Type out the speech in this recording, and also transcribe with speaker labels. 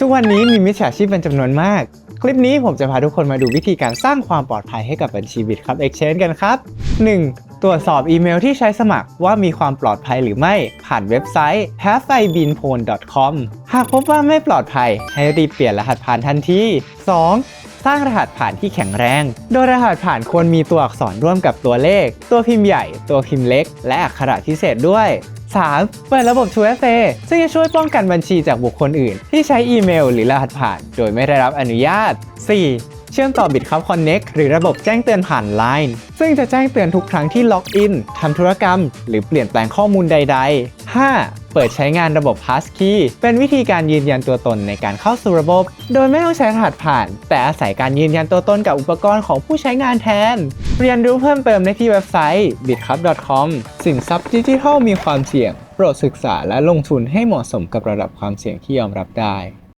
Speaker 1: ทุกวันนี้มีมิจฉาชีพเป็นจำนวนมาก คลิปนี้ผมจะพาทุกคนมาดูวิธีการสร้างความปลอดภัยให้กับบัญชี Bitcup Exchange กันครับ 1. ตรวจสอบอีเมลที่ใช้สมัครว่ามีความปลอดภัยหรือไม่ ผ่านเว็บไซต์ h a v e i b e e n p o n c o m หากพบว่าไม่ปลอดภัย ให้รีบเปลี่ยนรหัสผ่านทันที 2. สร้างรหัสผ่านที่แข็งแรง โดยรหัสผ่านควรมีตัวอักษรร่วมกับตัวเลข ตัวพิมพ์ใหญ่ ตัวพิมพ์เล็ก และอักขระพิเศษด้วย 3. เปิดระบบ 2FA ซึ่งจะช่วยป้องกันบัญชีจากบุคคลอื่น ที่ใช้อีเมล หรือรหัสผ่าน โดยไม่ได้รับอนุญาต 4. เชื่อมต่อ Bitcup Connect หรือระบบแจ้งเตือนผ่าน Line ซึ่งจะแจ้งเตือนทุกครั้งที่ล็อกอินทำธุรกรรม หรือเปลี่ยนแปลงข้อมูลใด ๆ 5. เปิดใช้งานระบบ Passkey เป็นวิธีการยืนยันตัวตนในการเข้าสู่ระบบ โดยไม่ต้องใช้รหัสผ่าน แต่อาศัยการยืนยันตัวตนกับอุปกรณ์ของผู้ใช้งานแทน เรียนรู้เพิ่มเติมได้ที่เว็บไซต์ bitcup.com สินทรัพย์ดิจิทัลมีความเสี่ยง โปรดศึกษาและลงทุนให้เหมาะสมกับระดับความเสี่ยงที่ยอมรับได้